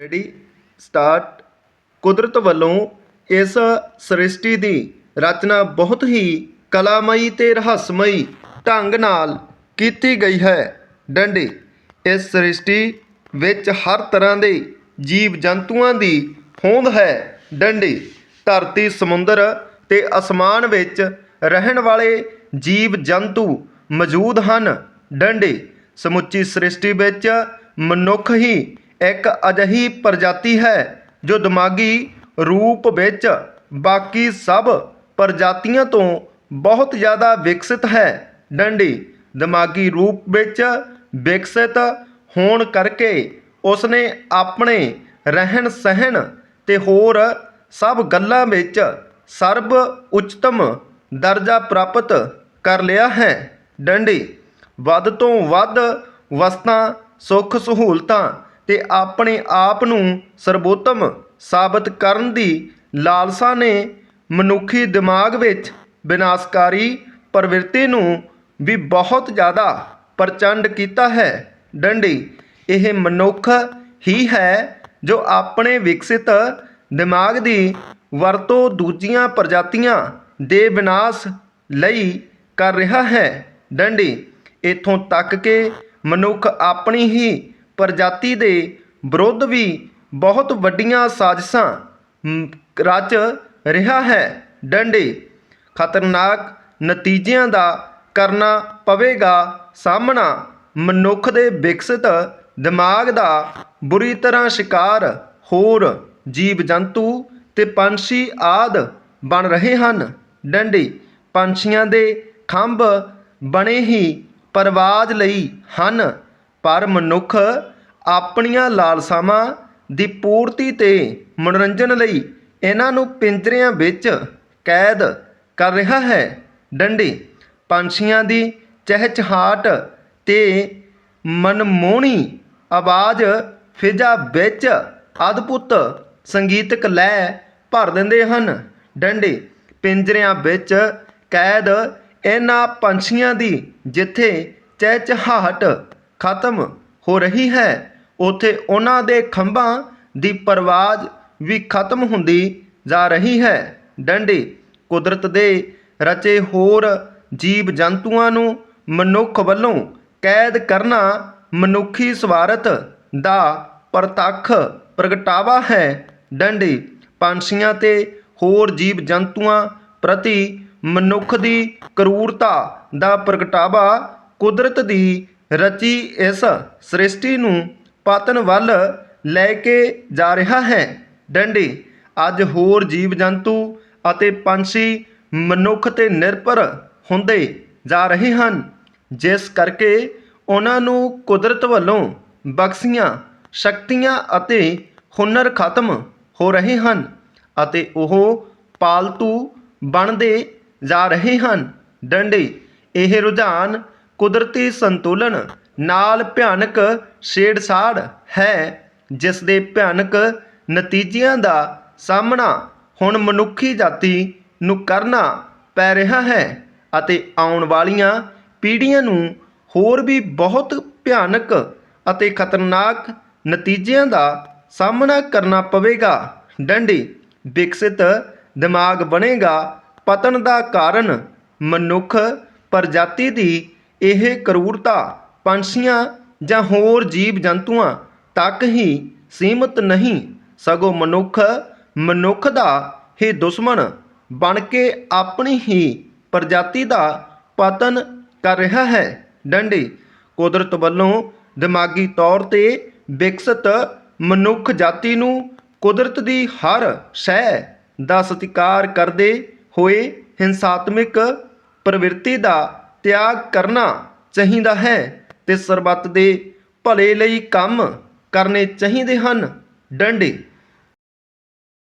Ready start ਕੁਦਰਤ ਵੱਲੋਂ ਇਸ ਸ੍ਰਿਸ਼ਟੀ ਦੀ ਰਚਨਾ ਬਹੁਤ ਹੀ ਕਲਾਮਈ ਤੇ ਰਹੱਸਮਈ ਢੰਗ ਨਾਲ ਕੀਤੀ ਗਈ ਹੈ। ਡੰਡੇ, ਇਸ ਸ੍ਰਿਸ਼ਟੀ ਵਿੱਚ ਹਰ ਤਰ੍ਹਾਂ ਦੇ ਜੀਵ ਜੰਤੂਆਂ ਦੀ ਹੋਂਦ ਹੈ। ਡੰਡੇ, ਧਰਤੀ, ਸਮੁੰਦਰ ਤੇ ਅਸਮਾਨ ਵਿੱਚ ਰਹਿਣ ਵਾਲੇ ਜੀਵ ਜੰਤੂ ਮੌਜੂਦ ਹਨ। ਡੰਡੇ, ਸਮੁੱਚੀ ਸ੍ਰਿਸ਼ਟੀ ਵਿੱਚ ਮਨੁੱਖ ਹੀ ਇੱਕ ਅਜਿਹੀ ਪ੍ਰਜਾਤੀ ਹੈ ਜੋ ਦਿਮਾਗੀ ਰੂਪ ਵਿੱਚ ਬਾਕੀ ਸਭ ਪ੍ਰਜਾਤੀਆਂ ਤੋਂ ਬਹੁਤ ਜ਼ਿਆਦਾ ਵਿਕਸਿਤ ਹੈ। ਡੰਡੀ ਦਿਮਾਗੀ ਰੂਪ ਵਿੱਚ ਵਿਕਸਿਤ ਹੋਣ ਕਰਕੇ ਉਸਨੇ ਆਪਣੇ ਰਹਿਣ ਸਹਿਣ ਤੇ ਹੋਰ ਸਭ ਗੱਲਾਂ ਵਿੱਚ ਸਰਬ ਉੱਚਤਮ ਦਰਜਾ ਪ੍ਰਾਪਤ ਕਰ ਲਿਆ ਹੈ। ਡੰਡੀ ਵੱਧ ਤੋਂ ਵੱਧ ਵਸਤਾਂ ਸੁੱਖ ਸਹੂਲਤਾਂ ਤੇ ਆਪਣੇ ਆਪ ਨੂੰ ਸਰਬੋਤਮ ਸਾਬਤ ਕਰਨ ਦੀ ਲਾਲਸਾ ਨੇ ਮਨੁੱਖੀ ਦਿਮਾਗ ਵਿੱਚ ਵਿਨਾਸ਼ਕਾਰੀ ਪ੍ਰਵਿਰਤੀ ਨੂੰ ਵੀ ਬਹੁਤ ਜ਼ਿਆਦਾ ਪ੍ਰਚੰਡ ਕੀਤਾ ਹੈ। ਡੰਡੀ, ਇਹ ਮਨੁੱਖ ਹੀ ਹੈ ਜੋ ਆਪਣੇ ਵਿਕਸਿਤ ਦਿਮਾਗ ਦੀ ਵਰਤੋਂ ਦੂਜੀਆਂ ਪ੍ਰਜਾਤੀਆਂ ਦੇ ਵਿਨਾਸ਼ ਲਈ ਕਰ ਰਿਹਾ ਹੈ। ਡੰਡੀ, ਇਥੋਂ ਤੱਕ ਕਿ ਮਨੁੱਖ ਆਪਣੀ ਹੀ ਪ੍ਰਜਾਤੀ ਦੇ ਵਿਰੁੱਧ ਵੀ ਬਹੁਤ ਵੱਡੀਆਂ ਸਾਜ਼ਿਸ਼ਾਂ ਰਚ ਰਿਹਾ ਹੈ। ਡੰਡੇ ਖਤਰਨਾਕ ਨਤੀਜਿਆਂ ਦਾ ਕਰਨਾ ਪਵੇਗਾ ਸਾਹਮਣਾ। ਮਨੁੱਖ ਦੇ ਵਿਕਸਿਤ ਦਿਮਾਗ ਦਾ ਬੁਰੀ ਤਰ੍ਹਾਂ ਸ਼ਿਕਾਰ ਹੋਰ ਜੀਵ ਜੰਤੂ ਤੇ ਪੰਛੀ ਆਦ ਬਣ ਰਹੇ ਹਨ। ਡੰਡੇ ਪੰਛੀਆਂ ਦੇ ਖੰਭ ਬਣੇ ਹੀ ਪਰਵਾਜ਼ ਲਈ ਹਨ। ਪਰ ਮਨੁੱਖ ਆਪਣੀਆਂ ਲਾਲਸਾਵਾਂ ਦੀ ਪੂਰਤੀ ਤੇ ਮਨੋਰੰਜਨ ਲਈ ਇਹਨਾਂ ਨੂੰ ਪਿੰਜਰਿਆਂ ਵਿੱਚ ਕੈਦ ਕਰ ਰਿਹਾ ਹੈ। ਡੰਡੀ, ਪੰਛੀਆਂ ਦੀ ਚਹਿਚਹਾਟ ਤੇ ਮਨਮੋਹਣੀ ਆਵਾਜ਼ ਫਿਜ਼ਾ ਵਿੱਚ ਅਦਭੁਤ ਸੰਗੀਤਕ ਲੈ ਭਰ ਦਿੰਦੇ ਹਨ। ਡੰਡੇ, ਪਿੰਜਰਿਆਂ ਵਿੱਚ ਕੈਦ ਇਹਨਾਂ ਪੰਛੀਆਂ ਦੀ ਜਿੱਥੇ ਚਹਿਚਹਾਟ ਖਤਮ ਹੋ ਰਹੀ ਹੈ। ਉੱਥੇ ਉਹਨਾਂ ਦੇ ਖੰਭਾਂ ਦੀ ਪਰਵਾਜ਼ ਵੀ ਖਤਮ ਹੁੰਦੀ ਜਾ ਰਹੀ ਹੈ। ਡੰਡੇ ਕੁਦਰਤ ਦੇ ਰਚੇ ਹੋਰ ਜੀਵ ਜੰਤੂਆਂ ਨੂੰ ਮਨੁੱਖ ਵੱਲੋਂ ਕੈਦ ਕਰਨਾ ਮਨੁੱਖੀ ਸਵਾਰਥ ਦਾ ਪ੍ਰਤੱਖ ਪ੍ਰਗਟਾਵਾ ਹੈ। ਡੰਡੀ ਪੰਛੀਆਂ ਤੇ ਹੋਰ ਜੀਵ ਜੰਤੂਆਂ ਪ੍ਰਤੀ ਮਨੁੱਖ ਦੀ ਕਰੂਰਤਾ ਦਾ ਪ੍ਰਗਟਾਵਾ ਕੁਦਰਤ ਦੀ ਰਚੀ ਇਸ ਸ੍ਰਿਸ਼ਟੀ ਨੂੰ ਪਤਨ ਵੱਲ ਲੈ ਕੇ ਜਾ ਰਿਹਾ ਹੈ। ਡੰਡੀ, ਅੱਜ ਹੋਰ ਜੀਵ ਜੰਤੂ ਅਤੇ ਪੰਛੀ ਮਨੁੱਖ ਤੇ ਨਿਰਭਰ ਹੁੰਦੇ ਜਾ ਰਹੇ ਹਨ, ਜਿਸ ਕਰਕੇ ਉਹਨਾਂ ਨੂੰ ਕੁਦਰਤ ਵੱਲੋਂ ਬਖਸ਼ੀਆਂ, ਸ਼ਕਤੀਆਂ ਅਤੇ ਹੁਨਰ ਖਤਮ ਹੋ ਰਹੇ ਹਨ ਅਤੇ ਉਹ ਪਾਲਤੂ ਬਣਦੇ ਜਾ ਰਹੇ ਹਨ। ਡੰਡੇ, ਇਹ ਰੁਝਾਨ ਕੁਦਰਤੀ ਸੰਤੁਲਨ ਨਾਲ ਭਿਆਨਕ ਛੇੜਛਾੜ ਹੈ ਜਿਸ ਦੇ ਭਿਆਨਕ ਨਤੀਜਿਆਂ ਦਾ ਸਾਹਮਣਾ ਹੁਣ ਮਨੁੱਖੀ ਜਾਤੀ ਨੂੰ ਕਰਨਾ ਪੈ ਰਿਹਾ ਹੈ ਅਤੇ ਆਉਣ ਵਾਲੀਆਂ ਪੀੜ੍ਹੀਆਂ ਨੂੰ ਹੋਰ ਵੀ ਬਹੁਤ ਭਿਆਨਕ ਅਤੇ ਖਤਰਨਾਕ ਨਤੀਜਿਆਂ ਦਾ ਸਾਹਮਣਾ ਕਰਨਾ ਪਵੇਗਾ। ਡੰਡੀ, ਵਿਕਸਿਤ ਦਿਮਾਗ ਬਣੇਗਾ। ਪਤਨ ਦਾ ਕਾਰਨ ਮਨੁੱਖ ਪ੍ਰਜਾਤੀ ਦੀ ਇਹ ਕਰੂਰਤਾ, ਪੰਛੀਆਂ ਜਾਂ ਹੋਰ ਜੀਵ ਜੰਤੂਆਂ ਤੱਕ ਹੀ ਸੀਮਤ ਨਹੀਂ, ਸਗੋਂ ਮਨੁੱਖ ਮਨੁੱਖ ਦਾ ਹੀ ਦੁਸ਼ਮਣ ਬਣ ਕੇ ਆਪਣੀ ਹੀ ਪ੍ਰਜਾਤੀ ਦਾ ਪਤਨ ਕਰ ਰਿਹਾ ਹੈ। ਡੰਡੀ, ਕੁਦਰਤ ਵੱਲੋਂ ਦਿਮਾਗੀ ਤੌਰ ਤੇ ਵਿਕਸਿਤ ਮਨੁੱਖ ਜਾਤੀ ਨੂੰ ਕੁਦਰਤ ਦੀ ਹਰ ਸ਼ਹਿ ਦਾ ਸਤਿਕਾਰ ਕਰਦੇ ਹੋਏ ਹਿੰਸਾਤਮਕ ਪ੍ਰਵਿਰਤੀ ਦਾ ਤਿਆਗ ਕਰਨਾ ਚਾਹੀਦਾ ਹੈ ਤੇ ਸਰਬੱਤ ਦੇ ਭਲੇ ਲਈ ਕੰਮ ਕਰਨੇ ਚਾਹੀਦੇ ਹਨ। ਡੰਡੇ